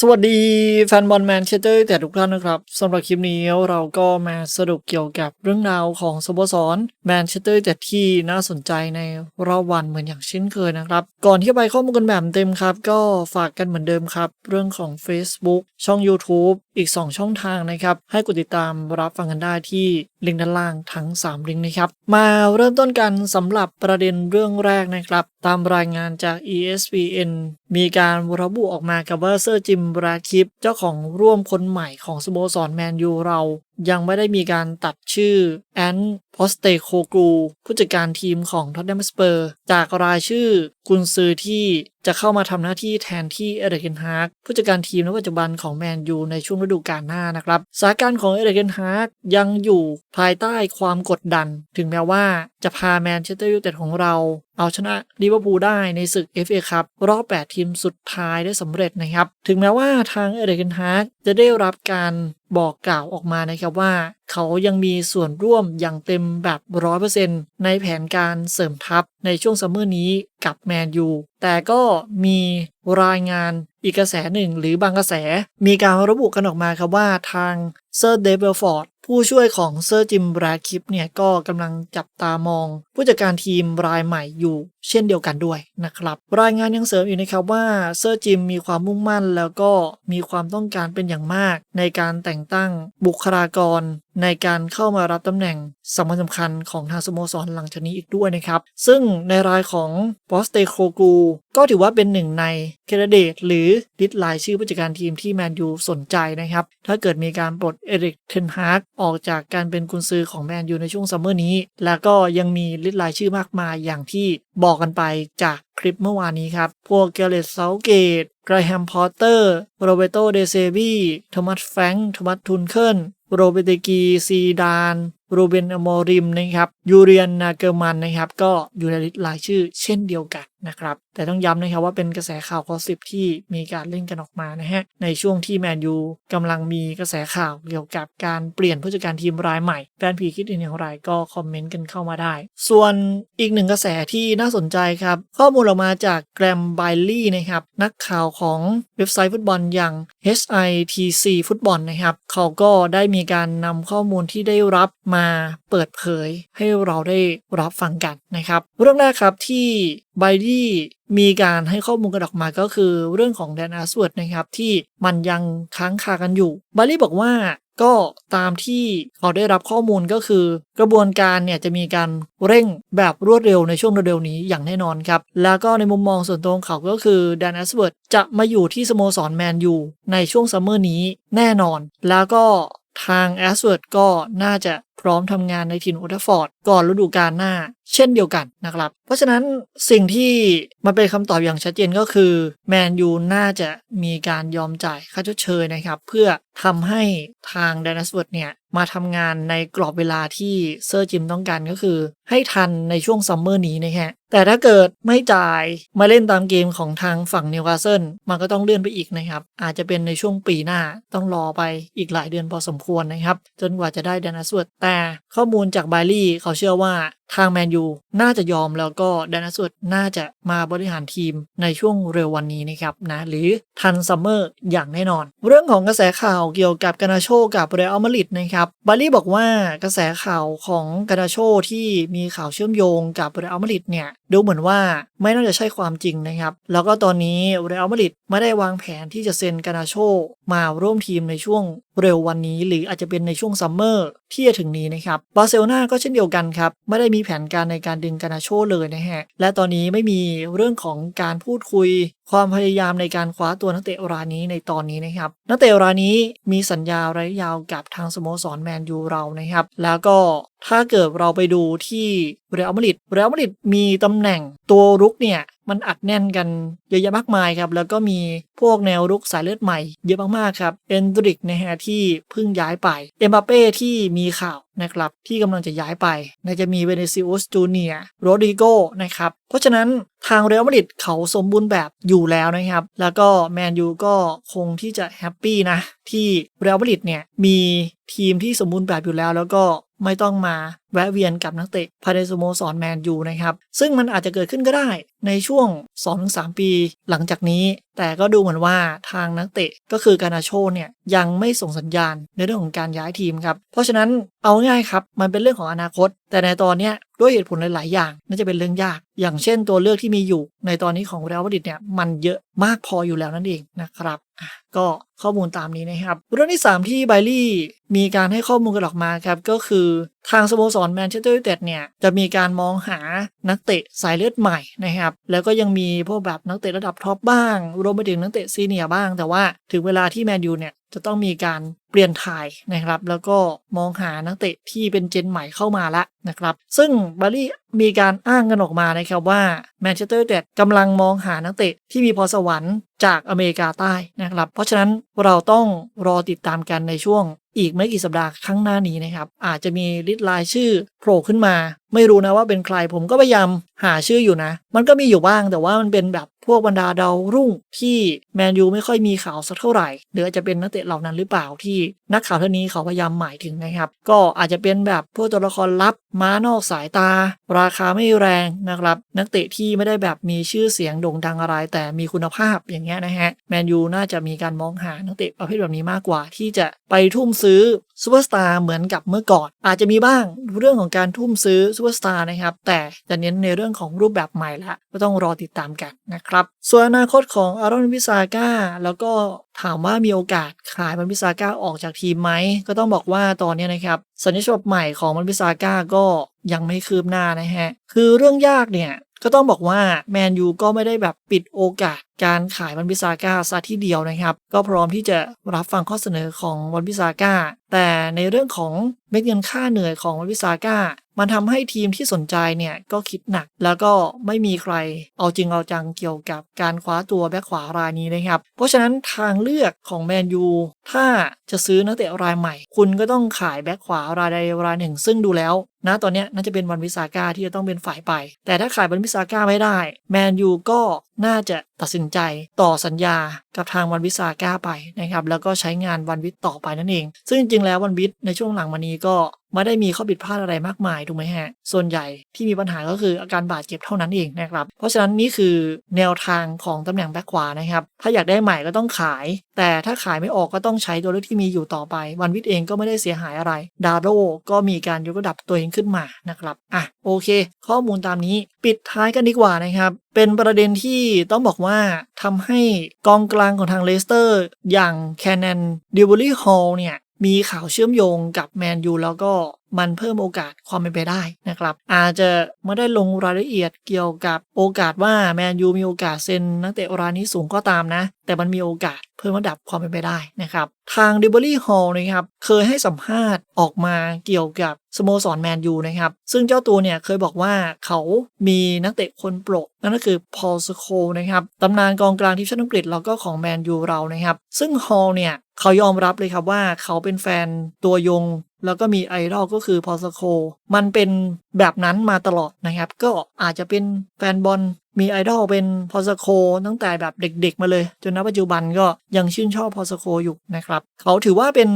สวัสดีแฟนบอลแมนเชสเตอร์แต่ทุกท่านนะครับสำหรับคลิปนี้เราก็มาสรุปเกี่ยวกับเรื่องราวของสโมสรแมนเชสเตอร์แต่ที่น่าสนใจในรอบวันเหมือนอย่างเช่นเคยนะครับ ก่อนที่จะไปข้อมูลกันแบบเต็มครับ ก็ฝากกันเหมือนเดิมครับ เรื่องของ Facebook ช่อง YouTube อีก 2 ช่องทางนะครับ ให้กดติดตามรับฟังกันได้ที่ลิงก์ด้านล่างทั้ง 3 ลิงก์นะครับ มาเริ่มต้นกันสำหรับประเด็นเรื่องแรกนะครับ ตามรายงานจาก ESPN มีการระบุออกมากับว่าเซอร์จิมบราคิปเจ้าของร่วมคนใหม่ของสโมสรแมนยูเรายังไม่ได้มีการตัดชื่อแอนพอสเตโคกูผู้จัดการทีมของท็อตแนมสเปอร์จากรายชื่อกุนซือที่จะเข้ามาทำหน้าที่แทนที่เอเดเกนฮาร์กผู้จัดการทีมในปัจจุบันของแมนยูในช่วงฤดูกาลหน้านะครับสถานการณ์ของเอเดเกนฮาร์กยังอยู่ภายใต้ความกดดัน ถึงแม้ว่าจะพาแมนเชสเตอร์ยูไนเต็ดของเราเอาชนะลิเวอร์พูลได้ในศึก FA ครับรอบ 8 ทีมสุดท้ายได้สำเร็จนะครับ ถึงแม้ว่าทางเอเดเกนฮาร์กจะได้รับการ บอกกล่าวออกมานะครับว่า เขายังมีส่วนร่วมอย่างเต็มแบบร้อยเปอร์เซ็นต์ในแผนการเสริมทัพในช่วงซัมเมอร์นี้กับแมนยูแต่ก็มีรายงานอีกกระแสหนึ่งหรือบางกระแส มีการระบุกันออกมาครับว่าทาง เซอร์เดเบลฟอร์ดผู้ช่วยของเซอร์จิมบราคิปเนี่ยก็กำลังจับตามอง ผู้จัดการทีมรายใหม่อยู่เช่นเดียวกันด้วยนะครับ รายงานยังเสริมอีกนะครับว่าเซอร์จิมมีความมุ่งมั่นแล้วก็มีความต้องการเป็นอย่างมาก ในการแต่งตั้งบุคลากร ในการเข้ามารับตำแหน่งสำคัญสำคัญของทางสโมสรหลังจากนี้อีกด้วยนะครับ ซึ่งในรายของปอสเตโคกู ก็ถือว่าเป็นหนึ่งในแคนดิเดตหรือลิสต์รายชื่อผู้จัดการทีมที่แมนยูสนใจนะครับถ้าเกิดมีการปลดเอริกเทนฮากออกจากการเป็นกุนซือของแมนยูในช่วงซัมเมอร์นี้ แล้วก็ยังมีลิสต์รายชื่อมากมายอย่างที่บอกกันไปจากคลิปเมื่อวานนี้ครับ พวกเกเรตเซาเกตไกรแฮมพอตเตอร์ โรเบโตเดเซบีโทมัสแฟงโทมัสทุนเคิลโรเบเตกีซีดานโรเบนอมอริมนะครับยูเรียนนาเกอร์มันนะครับก็อยู่ในลิสต์รายชื่อเช่นเดียวกันนะครับแต่ต้องย้ำนะครับว่าเป็นกระแสข่าวคอสิบที่มีการเล่นกันออกมานะฮะในช่วงที่แมนยูกำลังมีกระแสข่าวเกี่ยวกับการเปลี่ยนผู้จัดการทีมรายใหม่แฟนผีคิดเห็นอย่างไรก็คอมเมนต์กันเข้ามาได้ ส่วนอีกหนึ่งกระแสที่น่าสนใจครับ ข้อมูลออกมาจากแกรมไบลี่นะครับนักข่าวของเว็บไซต์ฟุตบอลอย่าง HITC ฟุตบอลนะครับเขาก็ได้มีการนำข้อมูลที่ได้รับมาเปิดเผยให้เราได้รับฟังกันนะครับ เรื่องแรกครับที่ไบลี่มีการให้ข้อมูลกันออกมาก็คือเรื่องของแดนอาสเวิร์ดนะครับที่มันยังค้างคากันอยู่ไบลี่บอกว่าก็ตามที่เขาได้รับข้อมูลก็คือ กระบวนการเนี่ยจะมีการเร่งแบบรวดเร็วในช่วงเร็วๆนี้อย่างแน่นอนครับ แล้วก็ในมุมมองส่วนตัวของเขาก็คือแดนแอสเวิร์ดจะมาอยู่ที่สโมสรแมนยูในช่วงซัมเมอร์นี้แน่นอน แล้วก็ทางแอสเวิร์ดก็น่าจะพร้อมทำงานในถิ่นอุทฟอร์ดก่อนฤดูกาลหน้า เช่นเดียวกันนะครับ เพราะฉะนั้นสิ่งที่มาเป็นคำตอบอย่างชัดเจนก็คือแมนยูน่าจะมีการยอมจ่ายค่าชดเชยนะครับ เพื่อทำให้ทางดนสเวิร์ดเนี่ย มาทำงานในกรอบเวลาที่เซอร์จิมต้องการก็คือ ให้ทันในช่วงซัมเมอร์นี้นะฮะแต่ถ้าเกิดไม่จ่ายมาเล่นตามเกมของทางฝั่งนิวคาสเซิลมันก็ต้องเลื่อนไปอีกนะครับ อาจจะเป็นในช่วงปีหน้าต้องรอไปอีกหลายเดือนพอสมควรนะครับ จนกว่าจะได้ดนสเวิร์ดแต่ข้อมูลจากไบลี่เขาเชื่อว่าทางแมนยูน่าจะยอมแล้วก็ดานัสวดน่าจะมาบริหารทีมในช่วงเร็ววันนี้นะครับนะหรือทันซัมเมอร์อย่างแน่นอน เรื่องของกระแสข่าวเกี่ยวกับกานาโชกับเรอัลมาดริดนะครับบาลี่บอกว่ากระแสข่าวของกานาโชที่มีข่าวเชื่อมโยงกับเรอัลมาดริดเนี่ยดูเหมือนว่าไม่น่าจะใช่ความจริงนะครับ แล้วก็ตอนนี้เรอัลมาดริดไม่ได้วางแผนที่จะเซ็นกานาโชมาร่วมทีมในช่วงเร็ววันนี้ หรืออาจจะเป็นในช่วงซัมเมอร์ที่จะถึงนี้นะครับบาร์เซโลนาก็เช่นเดียวกันครับไม่ได้มีแผนการในการดึงกานาโชเลยนะฮะ และตอนนี้ไม่มีเรื่องของการพูดคุย ความพยายามในการคว้าตัวนักเตะรายนี้ในตอนนี้นะครับ นักเตะรายนี้มีสัญญาระยะยาวกับทางสโมสรแมนยูเรานะครับ แล้วก็ ถ้าเกิดเราไปดูที่เรอัลมาดริดเรอัลมาดริดมีตำแหน่งตัวรุกเนี่ย มันอัดแน่นกันเยอะแยะมากมายครับ แล้วก็มีพวกแนวรุกสายเลือดใหม่เยอะมากๆครับ เอนดริกนะฮะที่เพิ่งย้ายไป เอ็มบาเป้ที่มีข่าวนะครับ ที่กำลังจะย้ายไปน่าจะมีเวเนซิอุสจูเนียโรดิโกนะครับ เพราะฉะนั้นทางเรอัลมาดริดเขาสมบูรณ์แบบอยู่แล้วนะครับ แล้วก็แมนยูก็คงที่จะแฮปปี้นะที่เรอัลมาดริดเนี่ยมีทีมที่สมบูรณ์แบบอยู่แล้วแล้วก็ ไม่ต้องมา แวะเวียนกับนักเตะภายในสโมสรแมนยูนะครับ ซึ่งมันอาจจะเกิดขึ้นก็ได้ในช่วง 2-3 ปีหลังจากนี้ แต่ก็ดูเหมือนว่าทางนักเตะก็คือการาโชเนี่ยยังไม่ส่งสัญญาณในเรื่องของการย้ายทีมครับ เพราะฉะนั้นเอาง่ายครับ มันเป็นเรื่องของอนาคต แต่ในตอนนี้ด้วยเหตุผลหลาย ๆ อย่างน่าจะเป็นเรื่องยาก อย่างเช่นตัวเลือกที่มีอยู่ ในตอนนี้ของเรอัลมาดริดเนี่ยมันเยอะมากพออยู่แล้วนั่นเองนะครับก็ข้อมูลตามนี้นะครับเรื่องที่ 3 ที่ไบลี่มีการให้ข้อมูลกันออกมาครับก็คือ ทางสโมสรแมนเชสเตอร์ยูไนเต็ดเนี่ยจะมีการมองหานักเตะสายเลือดใหม่นะครับ แล้วก็ยังมีพวกแบบนักเตะระดับท็อปบ้าง รวมไปถึงนักเตะซีเนียร์บ้าง แต่ว่าถึงเวลาที่แมนยูเนี่ย จะต้องมีการเปลี่ยนถ่ายนะครับ แล้วก็มองหานักเตะที่เป็นเจนใหม่เข้ามาละนะครับ ซึ่งบารี่มีการอ้างกันออกมานะครับว่าแมนเชสเตอร์ยูไนเต็ดกำลังมองหานักเตะที่มีพรสวรรค์จากอเมริกาใต้นะครับ เพราะฉะนั้นเราต้องรอติดตามกันในช่วงอีกไม่กี่สัปดาห์ข้างหน้านี้นะครับ อาจจะมีลิสต์รายชื่อโผล่ขึ้นมา ไม่รู้นะว่าเป็นใครผมก็พยายามหาชื่ออยู่นะ มันก็มีอยู่บ้างแต่ว่ามันเป็นแบบ พวกบรรดาดาวรุ่งที่แมนยูไม่ค่อยมีข่าวสักเท่าไหร่หรืออาจจะเป็นนักเตะเหล่านั้นหรือเปล่าที่นักข่าวท่านนี้เขาพยายามหมายถึงนะครับ ก็อาจจะเป็นแบบพวกตัวละครลับม้านอกสายตา ราคาไม่แรงนะครับ นักเตะที่ไม่ได้แบบมีชื่อเสียงโด่งดังอะไรแต่มีคุณภาพอย่างเงี้ยนะฮะแมนยูน่าจะมีการมองหานักเตะประเภทแบบนี้มากกว่า ที่จะไปทุ่มซื้อซูเปอร์สตาร์เหมือนกับเมื่อก่อน อาจจะมีบ้างเรื่องของการทุ่มซื้อซูเปอร์สตาร์นะครับแต่จะเน้นในเรื่องของรูปแบบใหม่ละก็ต้องรอติดตามกันนะครับนะครับ ส่วนอนาคตของอารอนวิซาก้าแล้วก็ถามว่ามีโอกาสขายมันวิซาก้าออกจากทีมไหม ก็ต้องบอกว่าตอนนี้นะครับสัญญาฉบับใหม่ของมันวิซาก้าก็ยังไม่คืบหน้านะฮะ คือเรื่องยากเนี่ยก็ต้องบอกว่าแมนยูก็ไม่ได้แบบปิดโอกาสการขายวันพิซาก้าซะที่เดียวนะครับ ก็พร้อมที่จะรับฟังข้อเสนอของวันพิซาก้า แต่ในเรื่องของเม็ดเงินค่าเหนื่อยของวันพิซาก้า มันทำให้ทีมที่สนใจเนี่ยก็คิดหนัก แล้วก็ไม่มีใครเอาจริงเอาจังเกี่ยวกับการคว้าตัวแบ็คขวารายนี้นะครับ เพราะฉะนั้นทางเลือกของแมนยูถ้าจะซื้อนักเตะรายใหม่ คุณก็ต้องขายแบ็คขวารายใดรายหนึ่ง ซึ่งดูแล้วนะตอนนี้น่าจะเป็นวันวิสาก้าที่จะต้องเป็นฝ่ายไป แต่ถ้าขายวันวิสาก้าไม่ได้ แมนยูก็น่าจะตัดสินใจต่อสัญญากับทางวันวิสาก้าไปนะครับแล้วก็ใช้งานวันวิทต่อไปนั่นเอง ซึ่งจริงๆแล้ววันวิทในช่วงหลังมานี้ก็ไม่ได้มีข้อผิดพลาดอะไรมากมายถูกไหมฮะ ส่วนใหญ่ที่มีปัญหาก็คืออาการบาดเจ็บเท่านั้นเองนะครับ เพราะฉะนั้นนี่คือแนวทางของตำแหน่งแบ็คขวานะครับ ถ้าอยากได้ใหม่ก็ต้องขาย แต่ถ้าขายไม่ออกก็ต้องใช้ตัวเลือกที่มีอยู่ต่อไป วันวิทเองก็ไม่ได้เสียหายอะไร ดาโรก็มีการยกระดับตัวเองขึ้นมานะครับอะโอเค ข้อมูลตามนี้ปิดท้ายกันดีกว่านะครับเป็นประเด็นที่ต้องบอกว่าทำให้กองกลางของทางเลสเตอร์ อย่างแคนนนดิวบรี่ฮอลเนี่ย มีข่าวเชื่อมโยงกับแมนยูแล้วก็มันเพิ่มโอกาสความเป็นไปได้นะครับ อาจจะไม่ได้ลงรายละเอียดเกี่ยวกับโอกาสว่าแมนยูมีโอกาสเซ็นนักเตะรายนี้สูงก็ตามนะ แต่มันมีโอกาส พิ่มระดับความเป็นไปได้นะครับ ทางดิบลี่ฮอลนะครับเคยให้สัมภาษณ์ออกมาเกี่ยวกับสโมสรแมนยูนะครับ ซึ่งเจ้าตัวเนี่ยเคยบอกว่าเขามีนักเตะคนโปรดนั่นก็คือพอลสโคนะครับตำนานกองกลางทีมชาติอังกฤษแล้วก็ของแมนยูเรานะครับ ซึ่งฮอลเนี่ยเขายอมรับเลยครับว่าเขาเป็นแฟนตัวยง แล้วก็มีไอดอลก็คือพอสโค มันเป็นแบบนั้นมาตลอดนะครับ ก็อาจจะเป็นแฟนบอลมีไอดอลเป็นพอสโคตั้งแต่แบบเด็กๆมาเลย จนณปัจจุบันก็ยังชื่นชอบพอสโคอยู่นะครับ เขาถือว่าเป็น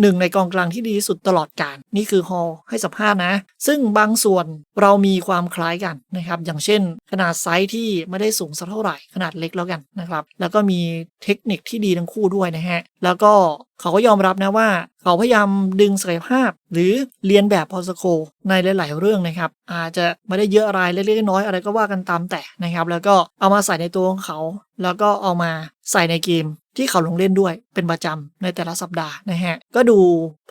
หนึ่งในกองกลางที่ดีที่สุดตลอดกาลนี่คือฮอลให้สัมภาษณ์นะ ซึ่งบางส่วนเรามีความคล้ายกันนะครับ อย่างเช่น ขนาดไซส์ที่ไม่ได้สูงสักเท่าไหร่ขนาดเล็กแล้วกันนะครับ แล้วก็มีเทคนิคที่ดีทั้งคู่ด้วยนะฮะแล้วก็เขาก็ยอมรับนะว่า เขาพยายามดึงศักยภาพ หรือเรียนแบบพอสโคในหลาย ๆ เรื่องนะครับอาจจะไม่ได้เยอะอะไรเล็กๆน้อยๆอะไรก็ว่ากันตามแต่นะครับ แล้วก็เอามาใส่ในตัวของเขา แล้วก็เอามาใส่ในเกมที่เขาลงเล่นด้วยเป็นประจำในแต่ละสัปดาห์นะฮะ ก็ดู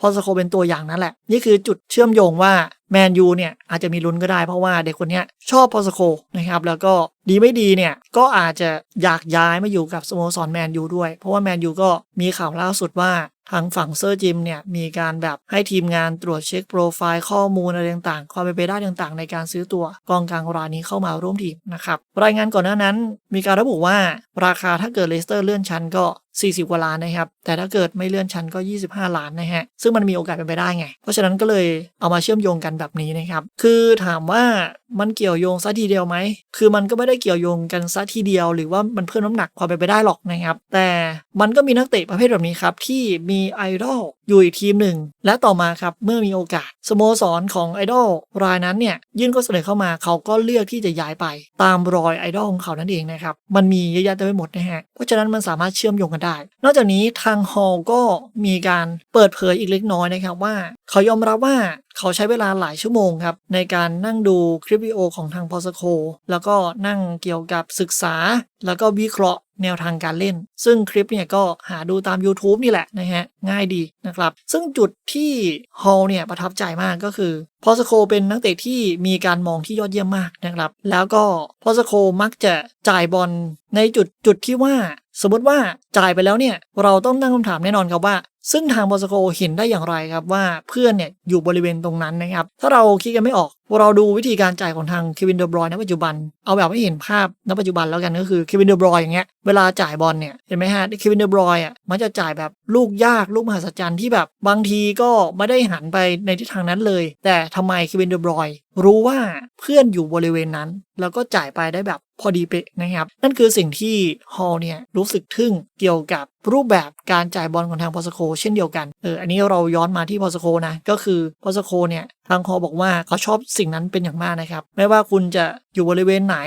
พอสโคเป็นตัวอย่างนั่นแหละ นี่คือจุดเชื่อมโยงว่าแมนยูเนี่ยอาจจะมีลุ้นก็ได้เพราะว่าเด็กคนนี้ชอบพอสโคนะครับแล้วก็ดีไม่ดีเนี่ยก็อาจจะอยากย้ายมาอยู่กับสโมสรแมนยูด้วย เพราะว่าแมนยูก็มีข่าวล่าสุดว่า ทางฝั่งเซอร์จิมเนี่ยมีการแบบให้ทีมงานตรวจเช็คโปรไฟล์ข้อมูลอะไรต่างๆ ความเป็นไปได้ต่างๆ ในการซื้อตัวกองกลางรายนี้เข้ามาร่วมทีมนะครับรายงานก่อนหน้านั้น มีการระบุว่าราคาถ้าเกิดเลสเตอร์เลื่อนชั้นก็40 กว่าล้านนะครับ แต่ถ้าเกิดไม่เลื่อนชั้นก็ 25 ล้านนะฮะ ซึ่งมันมีโอกาสเป็นไปได้ไง เพราะฉะนั้นก็เลยเอามาเชื่อมโยงกันแบบนี้นะครับ คือถามว่ามันเกี่ยวโยงซะทีเดียวไหม คือมันก็ไม่ได้เกี่ยวโยงกันซะทีเดียว หรือว่ามันเพิ่มน้ำหนักความเป็นไปได้หรอกนะครับ แต่มันก็มีนักเตะประเภทแบบนี้ครับ ที่มีไอดอลอยู่อีกทีมหนึ่ง และต่อมาครับเมื่อมีโอกาสสโมสรของไอดอลรายนั้นเนี่ยยื่นข้อเสนอเข้ามาเขาก็เลือกที่จะย้ายไป ตามรอยไอดอลของเขานั่นเองนะครับมันมีเยอะแยะเต็มไปหมดนะฮะเพราะฉะนั้นมันสามารถเชื่อมโยงกันได้นอกจากนี้ทางฮอลก็มีการเปิดเผยอีกเล็กน้อยนะครับว่า เขายอมรับว่า เขาใช้เวลาหลายชั่วโมงครับ ในการนั่งดูคลิปวิดีโอของทางพอสโคแล้วก็นั่งเกี่ยวกับศึกษา แล้วก็วิเคราะห์แนวทางการเล่น ซึ่งคลิปเนี่ยก็หาดูตาม YouTube นี่แหละนะฮะ ง่ายดีนะครับ ซึ่งจุดที่ฮอลเนี่ยประทับใจมากก็คือพอสโคเป็นนักเตะที่มีการมองที่ยอดเยี่ยมมากนะครับ แล้วก็พอสโคมักจะจ่ายบอลในจุดจุดที่ว่า สมมติว่าจ่ายไปแล้วเนี่ย เราต้องตั้งคำถามแน่นอนครับว่า ซึ่งทางบอสโกเห็นได้อย่างไรครับว่าเพื่อนเนี่ยอยู่บริเวณตรงนั้นนะครับ ถ้าเราคิดกันไม่ออก เราดูวิธีการจ่ายของทางเควินเดอบรอยในปัจจุบัน เอาแบบให้เห็นภาพณปัจจุบันแล้วกันก็คือเควินเดอบรอยอย่างเงี้ยเวลาจ่ายบอลเนี่ยเห็นไหมฮะเควินเดอบรอยอะมันจะจ่ายแบบลูกยากลูกมหัศจรรย์ที่แบบบางทีก็ไม่ได้หันไปในทิศทางนั้นเลย แต่ทำไมเควินเดอบรอยรู้ว่าเพื่อนอยู่บริเวณนั้น แล้วก็จ่ายไปได้แบบ พอดีเป๊ะนะครับ นั่นคือสิ่งที่ฮอลเนี่ยรู้สึกทึ่งเกี่ยวกับรูปแบบการจ่ายบอลของทางพอสโคเช่นเดียวกันเอออันนี้เราย้อนมาที่พอสโคนะก็คือพอสโคเนี่ย ทางฮอบอกว่าเขาชอบสิ่งนั้นเป็นอย่างมากนะครับ ไม่ว่าคุณจะอยู่บริเวณไหน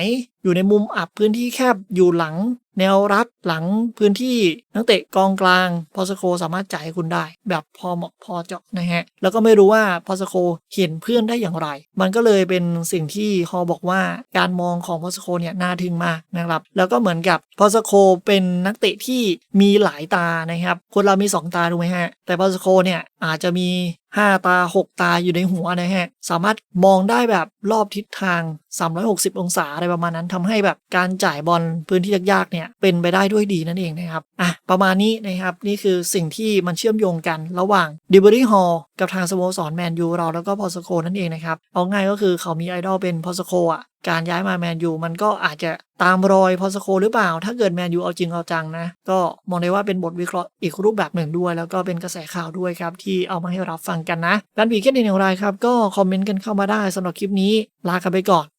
อยู่ในมุมอับพื้นที่แคบอยู่หลัง แนวรับหลังพื้นที่นักเตะกองกลาง พอสโคสามารถจ่ายให้คุณได้ แบบพอเหมาะพอเจาะนะฮะ แล้วก็ไม่รู้ว่าพอสโคเห็นเพื่อนได้อย่างไร มันก็เลยเป็นสิ่งที่ฮอบอกว่าการมองของพอสโคเนี่ยน่าทึ่งมากนะครับ แล้วก็เหมือนกับพอสโคเป็นนักเตะที่มีหลายตานะครับ คนเรามี 2 ตาถูกไหมฮะแต่พอสโคเนี่ยอาจจะมี 5ตา6ตาอยู่ในหัวนะฮะ สามารถมองได้แบบรอบทิศทาง 360 องศาอะไรประมาณนั้นทำให้แบบการจ่ายบอลพื้นที่ยากๆเนี่ยเป็นไปได้ด้วยดีนั่นเองนะครับอะประมาณนี้นะครับนี่คือสิ่งที่มันเชื่อมโยงกันระหว่างดิบรี่ฮอลกับทางสโมสรแมนยูเราแล้วก็พอสโคนั่นเองนะครับเอาง่ายก็คือเขามีไอดอลเป็นพอสโคอะการย้ายมาแมนยูมันก็อาจจะตามรอยพอสโคหรือเปล่า ถ้าเกิดแมนยูเอาจริงเอาจังนะ ก็มองได้ว่าเป็นบทวิเคราะห์อีกรูปแบบหนึ่งด้วย แล้วก็เป็นกระแสข่าวด้วยครับ ที่เอามาให้รับฟังกันนะการผีเคสเห็นอย่างไรครับ ก็คอมเมนต์กันเข้ามาได้สำหรับคลิปนี้ ลากันไปก่อน